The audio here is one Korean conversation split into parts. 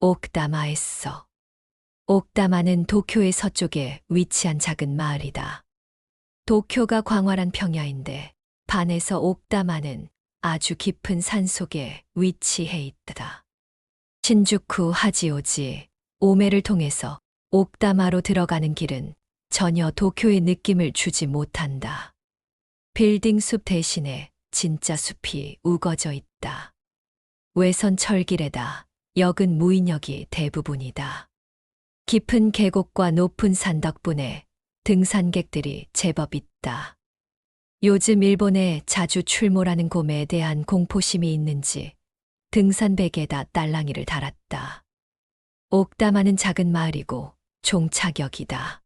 옥다마에서. 옥다마는 도쿄의 서쪽에 위치한 작은 마을이다. 도쿄가 광활한 평야인데 반에서 옥다마는 아주 깊은 산 속에 위치해 있다. 신주쿠 하지오지 오메를 통해서 옥다마로 들어가는 길은 전혀 도쿄의 느낌을 주지 못한다. 빌딩 숲 대신에 진짜 숲이 우거져 있다. 외선 철길에다 역은 무인역이 대부분이다. 깊은 계곡과 높은 산 덕분에 등산객들이 제법 있다. 요즘 일본에 자주 출몰하는 곰에 대한 공포심이 있는지 등산백에다 딸랑이를 달았다. 옥담하는 작은 마을이고 종착역이다.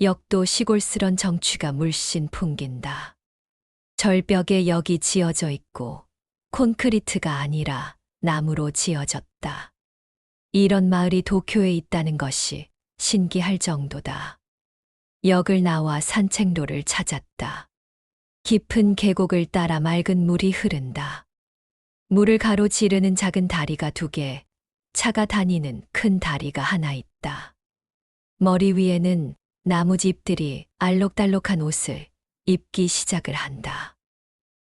역도 시골스런 정취가 물씬 풍긴다. 절벽에 역이 지어져 있고 콘크리트가 아니라 나무로 지어졌다. 이런 마을이 도쿄에 있다는 것이 신기할 정도다. 역을 나와 산책로를 찾았다. 깊은 계곡을 따라 맑은 물이 흐른다. 물을 가로지르는 작은 다리가 두 개, 차가 다니는 큰 다리가 하나 있다. 머리 위에는 나무집들이 알록달록한 옷을 입기 시작을 한다.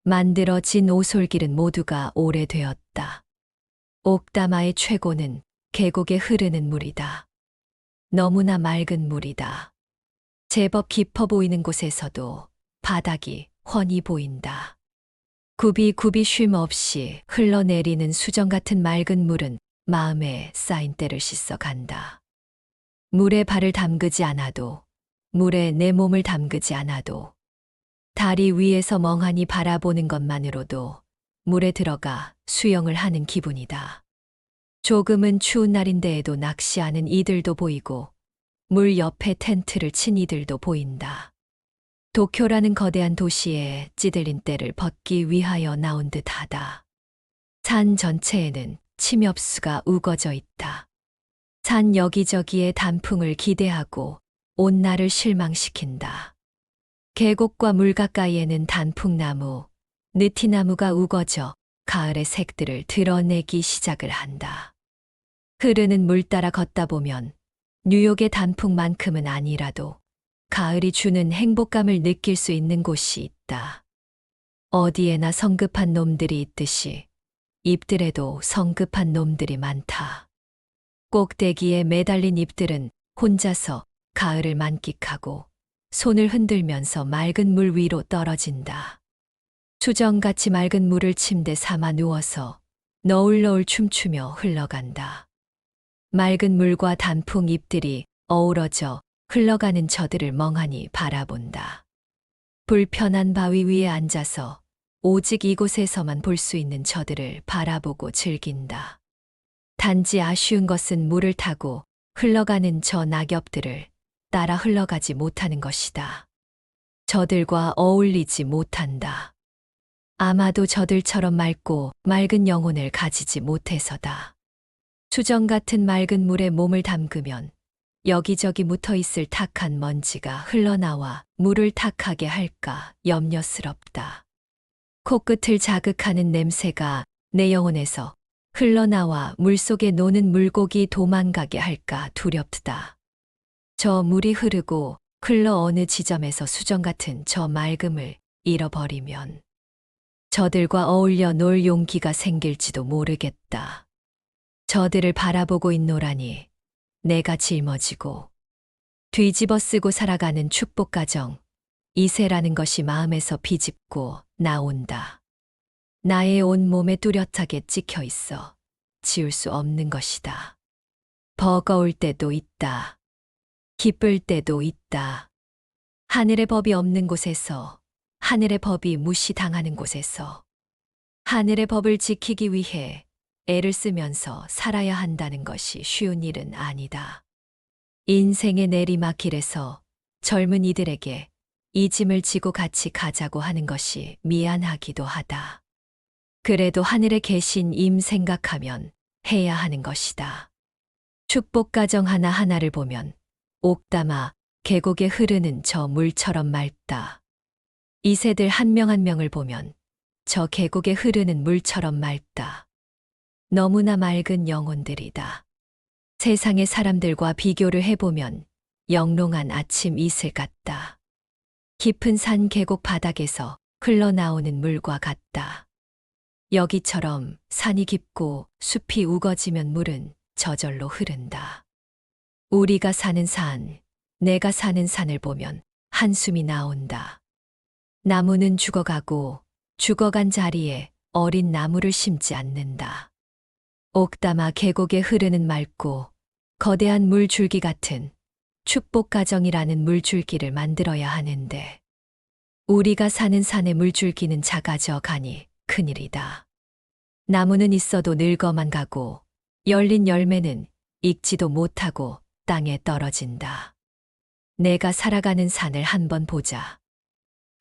만들어진 오솔길은 모두가 오래되었다. 옥다마의 최고는 계곡에 흐르는 물이다. 너무나 맑은 물이다. 제법 깊어 보이는 곳에서도 바닥이 훤히 보인다. 굽이굽이 쉼 없이 흘러내리는 수정 같은 맑은 물은 마음에 쌓인 때를 씻어 간다. 물에 발을 담그지 않아도, 물에 내 몸을 담그지 않아도, 다리 위에서 멍하니 바라보는 것만으로도 물에 들어가 수영을 하는 기분이다. 조금은 추운 날인데에도 낚시하는 이들도 보이고, 물 옆에 텐트를 친 이들도 보인다. 도쿄라는 거대한 도시에 찌들린 때를 벗기 위하여 나온 듯 하다. 산 전체에는 침엽수가 우거져 있다. 산 여기저기에 단풍을 기대하고 온 날을 실망시킨다. 계곡과 물 가까이에는 단풍나무, 느티나무가 우거져 가을의 색들을 드러내기 시작을 한다. 흐르는 물 따라 걷다 보면 뉴욕의 단풍만큼은 아니라도 가을이 주는 행복감을 느낄 수 있는 곳이 있다. 어디에나 성급한 놈들이 있듯이 잎들에도 성급한 놈들이 많다. 꼭대기에 매달린 잎들은 혼자서 가을을 만끽하고 손을 흔들면서 맑은 물 위로 떨어진다. 수정같이 맑은 물을 침대 삼아 누워서 너울너울 춤추며 흘러간다. 맑은 물과 단풍 잎들이 어우러져 흘러가는 저들을 멍하니 바라본다. 불편한 바위 위에 앉아서 오직 이곳에서만 볼 수 있는 저들을 바라보고 즐긴다. 단지 아쉬운 것은 물을 타고 흘러가는 저 낙엽들을 따라 흘러가지 못하는 것이다. 저들과 어울리지 못한다. 아마도 저들처럼 맑고 맑은 영혼을 가지지 못해서다. 수정 같은 맑은 물에 몸을 담그면 여기저기 묻어 있을 탁한 먼지가 흘러나와 물을 탁하게 할까 염려스럽다. 코끝을 자극하는 냄새가 내 영혼에서 흘러나와 물속에 노는 물고기 도망가게 할까 두렵다. 저 물이 흐르고 흘러 어느 지점에서 수정 같은 저 맑음을 잃어버리면 저들과 어울려 놀 용기가 생길지도 모르겠다. 저들을 바라보고 있노라니 내가 짊어지고 뒤집어 쓰고 살아가는 축복 가정, 이세라는 것이 마음에서 비집고 나온다. 나의 온 몸에 뚜렷하게 찍혀 있어 지울 수 없는 것이다. 버거울 때도 있다. 기쁠 때도 있다. 하늘의 법이 없는 곳에서, 하늘의 법이 무시당하는 곳에서, 하늘의 법을 지키기 위해 애를 쓰면서 살아야 한다는 것이 쉬운 일은 아니다. 인생의 내리막길에서 젊은 이들에게 이 짐을 지고 같이 가자고 하는 것이 미안하기도 하다. 그래도 하늘에 계신 임 생각하면 해야 하는 것이다. 축복 가정 하나하나를 보면 옥담아 계곡에 흐르는 저 물처럼 맑다. 이세들 한 명 한 명을 보면 저 계곡에 흐르는 물처럼 맑다. 너무나 맑은 영혼들이다. 세상의 사람들과 비교를 해보면 영롱한 아침 이슬 같다. 깊은 산 계곡 바닥에서 흘러나오는 물과 같다. 여기처럼 산이 깊고 숲이 우거지면 물은 저절로 흐른다. 우리가 사는 산, 내가 사는 산을 보면 한숨이 나온다. 나무는 죽어가고 죽어간 자리에 어린 나무를 심지 않는다. 옥담아 계곡에 흐르는 맑고 거대한 물줄기 같은 축복 가정이라는 물줄기를 만들어야 하는데 우리가 사는 산의 물줄기는 작아져 가니 큰일이다. 나무는 있어도 늙어만 가고 열린 열매는 익지도 못하고 땅에 떨어진다. 내가 살아가는 산을 한번 보자.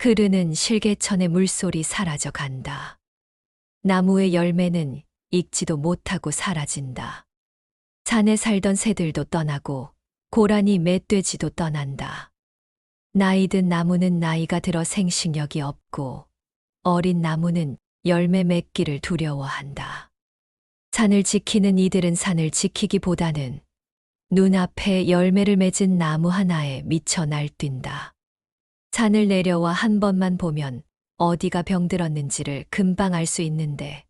흐르는 실개천의 물소리 사라져 간다. 나무의 열매는 익지도 못하고 사라진다. 산에 살던 새들도 떠나고 고라니 멧돼지도 떠난다. 나이든 나무는 나이가 들어 생식력이 없고 어린 나무는 열매 맺기를 두려워한다. 산을 지키는 이들은 산을 지키기보다는 눈앞에 열매를 맺은 나무 하나에 미쳐 날뛴다. 산을 내려와 한 번만 보면 어디가 병들었는지를 금방 알 수 있는데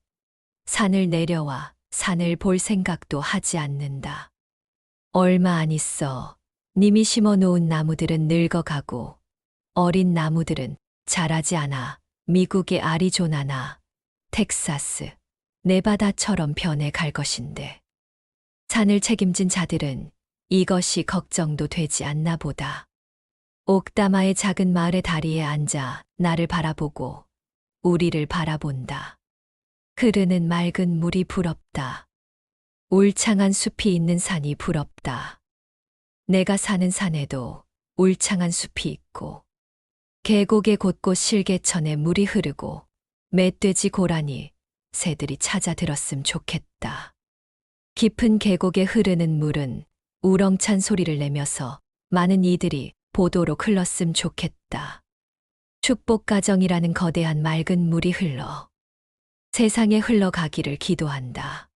산을 내려와 산을 볼 생각도 하지 않는다. 얼마 안 있어 님이 심어 놓은 나무들은 늙어가고 어린 나무들은 자라지 않아 미국의 아리조나나 텍사스, 네바다처럼 변해 갈 것인데 산을 책임진 자들은 이것이 걱정도 되지 않나 보다. 옥다마의 작은 마을의 다리에 앉아 나를 바라보고 우리를 바라본다. 흐르는 맑은 물이 부럽다. 울창한 숲이 있는 산이 부럽다. 내가 사는 산에도 울창한 숲이 있고 계곡의 곳곳 실개천에 물이 흐르고 멧돼지 고라니 새들이 찾아 들었음 좋겠다. 깊은 계곡에 흐르는 물은 우렁찬 소리를 내면서 많은 이들이 보도로 흘렀음 좋겠다. 축복 가정이라는 거대한 맑은 물이 흘러 세상에 흘러가기를 기도한다.